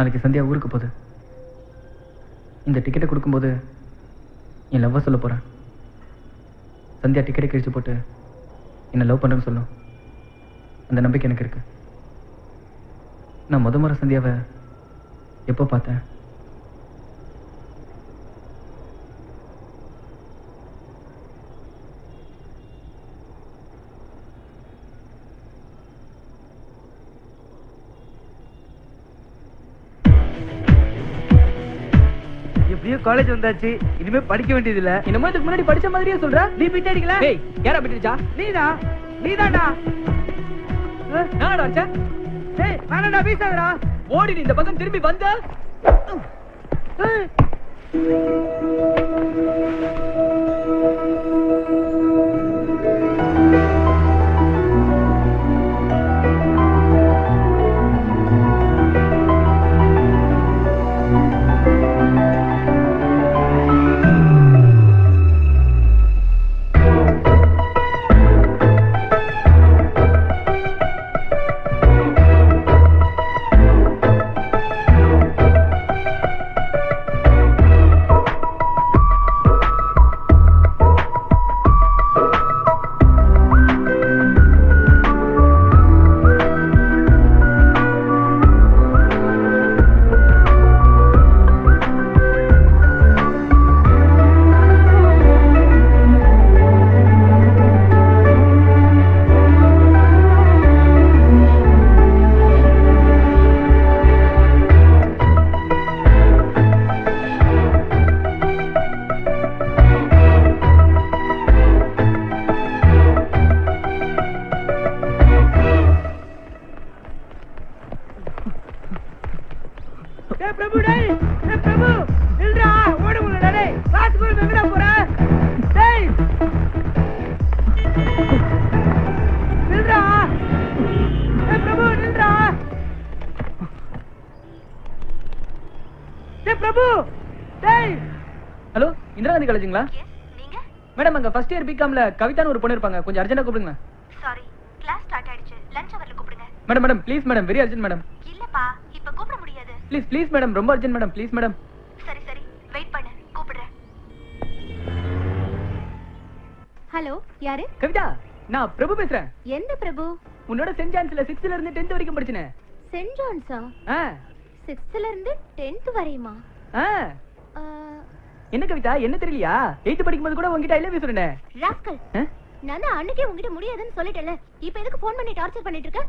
நாளைக்கு சந்தியா ஊருக்கு போகுது. இந்த டிக்கெட்டை கொடுக்கும்போது என் லவ்வை சொல்ல போகிறேன் சந்தியா டிக்கெட்டை கிழிச்சு போட்டு என்னை லவ் பண்ணுறேன்னு சொல்லும். அந்த நம்பிக்கை எனக்கு இருக்கு. நான் முத முறை சந்தியாவை எப்போ பார்த்தேன்? எப்படியோ காலேஜ் வந்தாச்சு. இனிமே படிக்க வேண்டியது இல்ல என்னமோ இதுக்கு முன்னாடி படிச்ச மாதிரியே சொல்ற. நீ பிட் அடிக்கல ஏய் யாரா பிடிச்சா நீதா நீதான்டா நாடா அடிச்சா டேய் வேணாடா வீசாதடா. ஓடி நீ இந்த பக்கம் திரும்பி வந்த. ஏய். பிரபு டேய் டேய் பிரபு நில்றா ஓட முடியல டேய். கூட எங்கடா போற? டேய். நில்றா. டேய் பிரபு நில்றா. டேய் பிரபு டேய். ஹலோ இந்திரா காந்தி காலேஜுங்களா? மேடம் அங்க ஃபர்ஸ்ட் இயர் பிகாம்ல கவிதான்னு ஒரு பொண்ணு இருப்பாங்க. கொஞ்சம் அர்ஜென்ட்டா கூப்பிடுங்க. சாரி கிளாஸ் ஸ்டார்ட் ஆயிடுச்சு. லஞ்ச் அவர்ல கூப்பிடுங்க. Madam madam please madam very urgent madam இல்லப்பா இப்ப கூப்பிட முடியாது ப்ளீஸ் ப்ளீஸ் மேடம் ரொம்ப அர்ஜென்ட் மேடம் ப்ளீஸ் மேடம் சரி சரி. வெயிட் பண்ணு. கூப்பிடுறேன். ஹலோ யாரு? கவிதா நான் பிரபு பேசுறேன். எந்த பிரபு? உன்னோட சென்ட் ஜான்ஸ்ல சிக்ஸ்த்ல இருந்து டென்த் வரைக்கும் படிச்சனே சென்ட் ஜான்ஸா? ஆ. சிக்ஸ்த்ல இருந்து டென்த் வரையுமா? ஆ. என்ன கவிதா என்ன தெரியலையா? எயித்து படிக்கும்போது கூட உங்ககிட்ட ஐ லவ் யூ சொன்னேன். ராஸ்கல்? நான் அன்னைக்கே உங்ககிட்ட முடியாதுன்னு சொல்லிட்டேன்ல. இப்போ எதுக்கு ஃபோன் பண்ணி டார்ச்சர் பண்ணிட்டு இருக்க?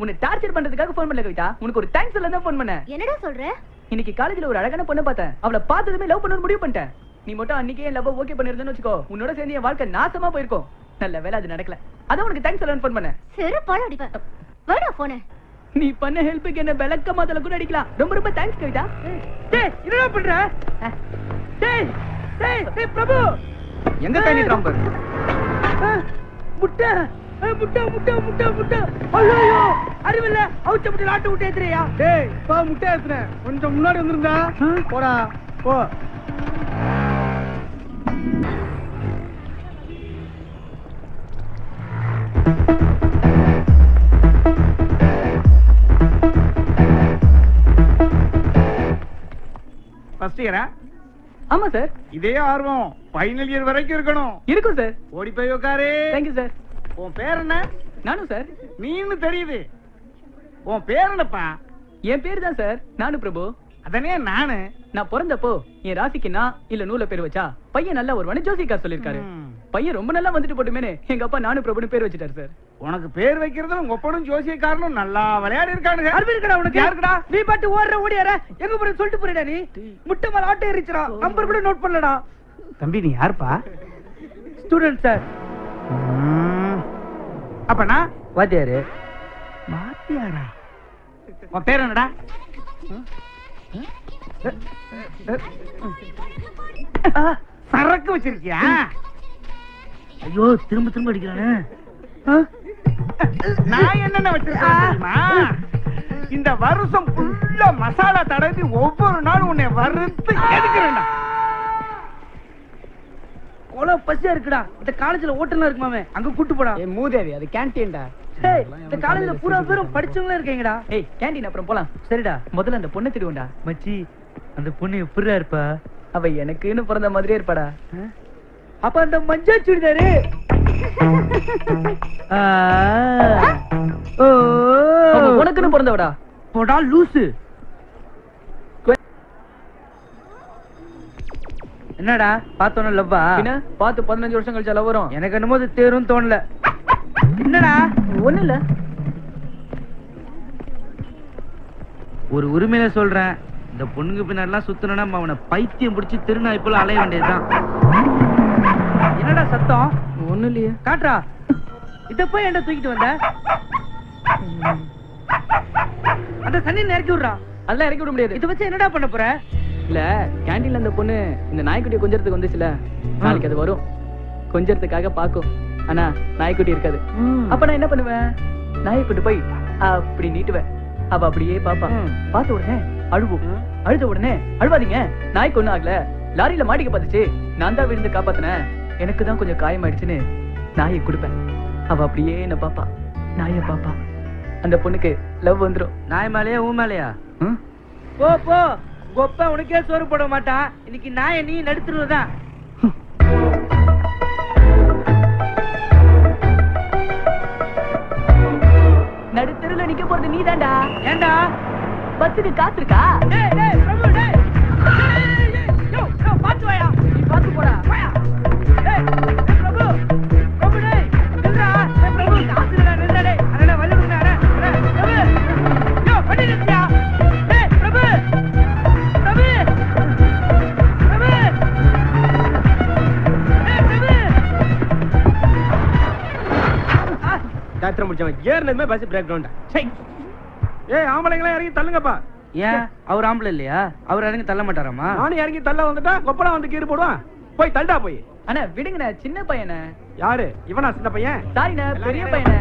உன்னை டார்ச்சர் பண்றதுக்காக ஃபோன் பண்ணல கவிதா. உனக்கு ஒரு தேங்க்ஸ் சொல்ல தான் ஃபோன் பண்ணேன். என்னடா சொல்ற? இன்னைக்கு காலேஜ்ல ஒரு அழகான பொண்ணை பார்த்தேன். அவளை பார்த்ததுமே லவ் பண்ணணும்னு முடிவு பண்ணிட்டேன். நீ மட்டும் அன்னைக்கே லவ் ஓகே பண்ணிருந்தேன்னு வச்சுக்கோ. உன்னோட சேர்ந்து என் வாழ்க்கை நாசமா போயிருக்கும். நல்ல வேலை அது நடக்கல. அதான் உனக்கு தேங்க்ஸ் சொல்லணும்னு ஃபோன் பண்ணேன். செருப்பால அடிப்பேன். வேடா போனே நீ பண்ண ஹெல்ப்புக்கு என்ன விளக்க மாதல கூட அடிக்கலாம். ரொம்ப ரொம்ப தேங்க்ஸ் கவிதா. டேய் என்னடா பண்ற? டேய் டேய் டேய் பிரபு. எங்க தேடி ராம்பர் ஆ, முட்டை. முட்டை முட்டை முட்டை முட்டை. ஐயோ அறிவில்ல. அவுச்ச முட்டை ஆட்டு விட்டு ஏத்துறியா? டேய் பா முட்டை ஏத்துறேன் கொஞ்சம் முன்னாடி வந்திருந்தா. போடா போ. ஃபர்ஸ்ட் இயரா ஆமா சார் இதே ஆர்வம் ஃபைனல் இயர் வரைக்கும் இருக்கணும். இருக்கும் சார் ஓடி போய் உட்காரு தேங்க்யூ சார் உன் பேர் என்ன? நானும் சார். நீன்னு தெரியுது. உன் பேர் என்னப்பா? என் பேர் தான் சார் நானு பிரபு. அதனே நானு. நான் பிறந்தப்போ என் ராசிக்கு நான் இல்ல நூல பேர் வச்சா பையன் நல்லா ஒரு ஜோசிக்கார் சொல்லிருக்காரு. பையன் ரொம்ப நல்லா வந்துட்டு போட்டுமேனே எங்க அப்பா நானு பிரபுன்னு பேர் வச்சுட்டாரு சார். உனக்கு பேர் வைக்கிறது உங்க ஒப்பனும் ஜோசியக்காரனும் நல்லா விளையாடி இருக்கானுங்க அறிவு இருக்கடா உனக்கு. யாருக்குடா? நீ பாட்டு ஓடுற ஓடியார. எங்க போற சொல்லிட்டு போறடா நீ. முட்டை மேல ஆட்டை எரிச்சுடா நம்பர் கூட நோட் பண்ணலடா. தம்பி நீ யாருப்பா? Student sir. அப்பனா? வாத்தியாரு. வாத்தியாரா? உன் பேர் என்னடா? சரக்கு வச்சிருக்கியா? ஐயோ திரும்ப திரும்ப அடிக்கிறானே. நான் என்னென்ன வச்சிருக்கேன் இந்த வருஷம் ஃபுல்லா மசாலா தடவி ஒவ்வொரு நாளும் உன்னை வறுத்து எடுக்கிறேன்டா. கொலை பசியா இருக்குடா. இந்த காலேஜ்ல ஓட்டலாம் இருக்குமாமே அங்க கூட்டு போடா. என் மூதேவி அது கேன்டீன்டா டேய் இந்த காலேஜ்ல பூரா பேரும் படிச்சவங்களே இருக்கீங்கடா. ஏய் கேண்டீன் அப்புறம் போலாம். சரிடா. முதல்ல அந்த பொண்ணை திடுவோம்டா. மச்சி அந்த பொண்ணு எப்படிடா இருப்பா? அவ எனக்குன்னு பிறந்த மாதிரியே இருப்பாடா. அப்ப அந்த மஞ்சள் சுடிதாரு. உனக்குன்னு பிறந்தவடா. போடா லூசு. என்னடா? பார்த்தோன்னு லவ்வா என்ன பார்த்து பதினஞ்சு வருஷம் கழிச்சா லவ் வரும். எனக்கு என்னமோ இது தேரும் தோணல. என்னடா? ஒண்ணு இல்ல. ஒரு உரிமையில சொல்றேன். இந்த பொண்ணுங்க பின்னாடிலாம் சுத்தணும்னா அவனை பைத்தியம் பிடிச்சி திருநாய் போல அலைய வேண்டியதுதான். என்னடா சத்தம்? ஒண்ணு இல்லையே. காட்டுறா. இத போய் என்ன தூக்கிட்டு வந்த? அந்த தண்ணி இறக்கி விடுறா? அதெல்லாம் இறக்கி விட முடியாது. இத வச்சு என்னடா பண்ண போற? இல்ல கேண்டீன்ல அந்த பொண்ணு இந்த நாய்க்குட்டியை கொஞ்சறதுக்கு வந்துச்சுல. நாளைக்கு அது வரும். கொஞ்சறதுக்காக பாக்கும் ஆனா நாய்க்குட்டி இருக்காது. அப்ப நான் என்ன பண்ணுவேன்? நாய்க்குட்டி போய் அப்படி நீட்டுவேன். அவ அப்படியே பாப்பா. பார்த்த உடனே அழுவும். அழுத உடனே அழுவாதீங்க. நாய்க்கு ஒண்ணும் ஆகல. லாரியில மாட்டிக்க பார்த்துச்சு. நான் தான் விழுந்து காப்பாத்தினேன். எனக்கு தான் கொஞ்சம் காயமாயிடுச்சுன்னு நாயை கொடுப்பேன். அவ அப்படியே என்ன பாப்பா நாயை பாப்பா அந்த பொண்ணுக்கு லவ் வந்துரும். நாய் மேலையா ஊ மேலையா? போ போ. கொப்ப உனக்கே சோறு போட மாட்டான். இன்னைக்கு நாயை நீ நடுத்துருவதான் நடுத்தெருல நிக்க போறது நீதான்டா. ஏண்டா? பஸ்ஸுக்கு காத்திருக்கா? டாக்டர் முடிச்சவன் ஏறினதுமே பஸ் பிரேக் டவுன் ஏய் ஆம்பளைங்களா இறங்கி தள்ளுங்கப்பா. ஏன்? அவர் ஆம்பளை இல்லையா? அவர் இறங்கி தள்ள மாட்டாராமா? நானும் இறங்கி தள்ள வந்துட்டா கொப்பளா வந்து கீறு போடுவான். போய் தள்ளுடா போய். அண்ணா விடுங்கண்ணே சின்ன பையனே. யாரு? இவனா சின்ன பையன்? சாரிண்ணே பெரிய பையனே.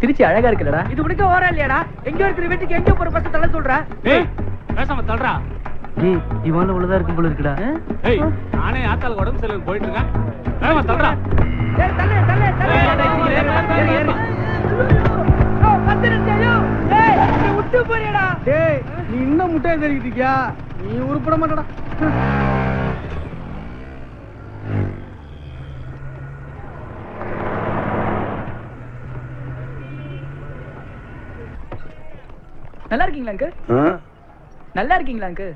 திருச்சி அழகா இருக்குல்லடா. இது உனக்கு ஓரா இல்லையாடா? எங்க இருக்கிற வீட்டுக்கு எங்க போற பஸ் தள்ள சொல்ற. பேசாம தள்ளுறா டேய் இவன் உள்ளதா இருக்கும் போல இருக்குடா. ஏய் நானே ஆத்தாளுக்கு உடம்பு சரியில்லை போயிட்டு இருக்கேன். வேகமா தள்ளுறா டேய் தள்ளு தள்ளு தள்ளு. ஏய், ஏய், ஏய், ஏய், ஏய், ஏய், ஏய். பத்து நிமிஷம், நீ விட்டு போறியடா. டேய் நீ இன்னும் முட்டையை இருக்கியா? நீ உருப்பட மாட்டடா. நல்லா இருக்கீங்களா அங்கு நல்லா இருக்கீங்களா அங்கு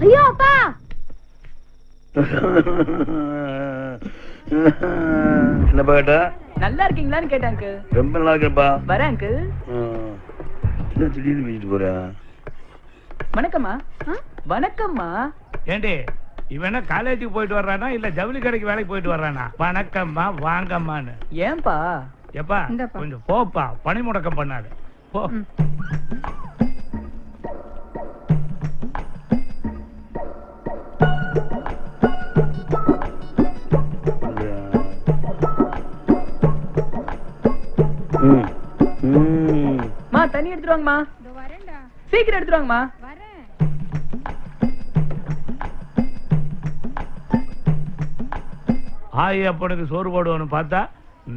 ஐயோ அப்பா! என்னப்பா கேட்டா? நல்லா இருக்கீங்களான்னு கேட்டேன் ரொம்ப நல்லா இருக்கேன்ப்பா. வரேன் அங்கு ஆ. என்ன திடீர்னு பேசிட்டு போற? வணக்கம்மா. வணக்கம்மா. ஏண்டி இவன் காலேஜுக்கு போயிட்டு வர்றானா இல்ல ஜவுளி கடைக்கு வேலைக்கு போயிட்டு வர்றானா? வணக்கம்மா வாங்கம்மான்னு. ஏன்பா? எப்பா கொஞ்சம் போப்பா பணி முடக்கம் பண்ணாடு போ. ம். ம். மா. தண்ணி எடுத்துட்டு வாங்கம்மா. சீக்கிரம் எடுத்துட்டு ஆயி அப்பனுக்கு சோறு போடுவான்னு பார்த்தா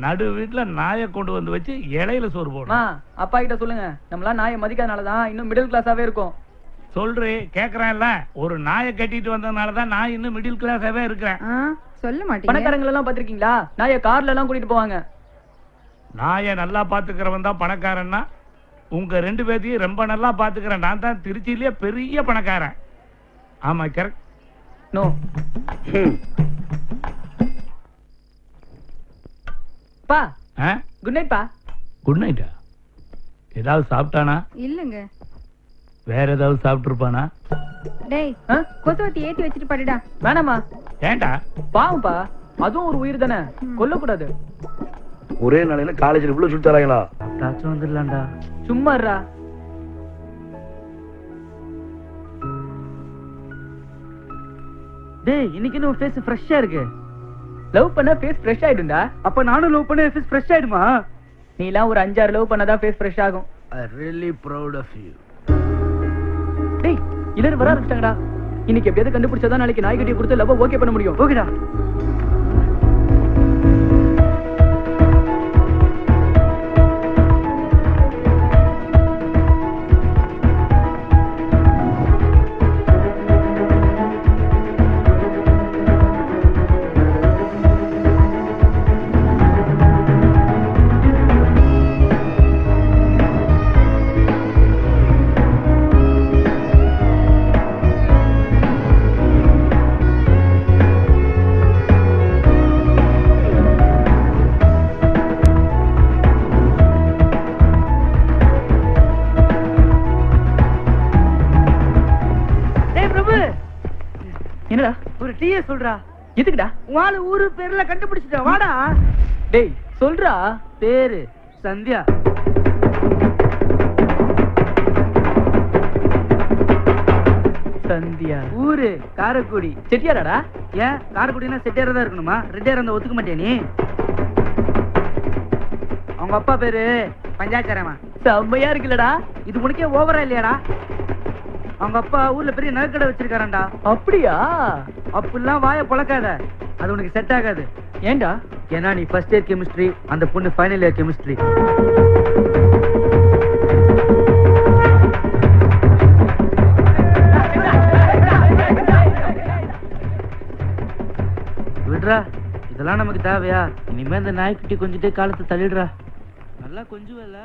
நடு வீட்டுல நாயை கொண்டு வந்து வச்சு இலையில சோறு மா போடும் அப்பா கிட்ட சொல்லுங்க. நம்மளாம் நாயை மதிக்காதனால தான் இன்னும் மிடில் கிளாஸாவே இருக்கும். சொல்றே கேக்குறேன்ல? ஒரு நாயை கட்டிட்டு வந்ததுனால தான் நான் இன்னும் மிடில் கிளாஸாவே இருக்கிறேன். சொல்ல மாட்டீங்க. பணக்காரங்க எல்லாம் பாத்திருக்கீங்களா நாயை கார்ல எல்லாம் கூட்டிட்டு போவாங்க. நாயை நல்லா பாத்துக்கிறவன் தான் பணக்காரன்னா உங்க ரெண்டு பேர்த்தையும் ரொம்ப நல்லா பாத்துக்கிறேன் நான் தான் திருச்சியிலேயே பெரிய பணக்காரன். ஆமா கரெக்ட். நோ ம். பா குட் நைட் பா. குட் நைட்டா ஏதாவது சாப்பிட்டானா? இல்லங்க. வேற ஏதாவது சாப்பிட்டு இருப்பானா டேய்? கொசுவத்தி ஏத்தி வச்சுட்டு படுடா. வேணாமா ஏண்டா பாவம்பா அதுவும் ஒரு உயிர் தானே? கொல்லக்கூடாது. ஒரே நாளையில காலேஜ்ல இவ்வளவு சுத்தி தராங்களா? தாச்சும் வந்துடலாம்டா. சும்மா இருடா. டேய் இன்னைக்கு இன்னும் ஃபேஸ் ஃப்ரெஷ்ஷா இருக்கு. லவ் பண்ணா ஃபேஸ் ஃப்ரெஷ் ஆயிடும்டா. அப்ப நானும் லவ் பண்ண ஃபேஸ் ஃப்ரெஷ் ஆயிடுமா? நீலாம் ஒரு அஞ்சாறு லவ் பண்ணாதான் ஃபேஸ் ஃப்ரெஷ் ஆகும். I really proud of you டேய் எல்லாரும் வர ஆரம்பிச்சிட்டாங்கடா. இன்னைக்கு எப்படியாவது கண்டுபிடிச்சாதான் நாளைக்கு நாய்க்குட்டியை கொடுத்து லவ் ஓகே பண்ண முடியும். ஓகேடா டீயே சொல்றா. எதுக்குடா? ஆளு ஊரு பேர்ல கண்டுபிடிச்சிட்ட. வாடா. டேய் சொல்றா. பேரு சந்தியா. சந்தியா. ஊரு காரைக்குடி. செட்டியாராடா? ஏன்? காரைக்குடினா செட்டியாரா தான் இருக்கணுமா? ரெட்டியாரா இருந்தா ஒத்துக்க மாட்டியா நீ? அவங்க அப்பா பேரு பஞ்சாச்சாரமா செம்மையா இருக்குல்லடா. இது உனக்கே ஓவரா இல்லையாடா? அவங்க அப்பா ஊர்ல பெரிய நகைக்கடை வச்சிருக்காரன்டா. அப்படியா? அப்படிலாம் வாயை பழக்காத. அது உனக்கு செட் ஆகாது. ஏன்டா? ஏன்னா நீ ஃபர்ஸ்ட் இயர் கெமிஸ்ட்ரி அந்த பொண்ணு ஃபைனல் இயர் கெமிஸ்ட்ரி விடுறா இதெல்லாம் நமக்கு தேவையா? இனிமே இந்த நாய்க்குட்டி கொஞ்சிட்டே காலத்தை தள்ளிடுறா. நல்லா கொஞ்சம் இல்ல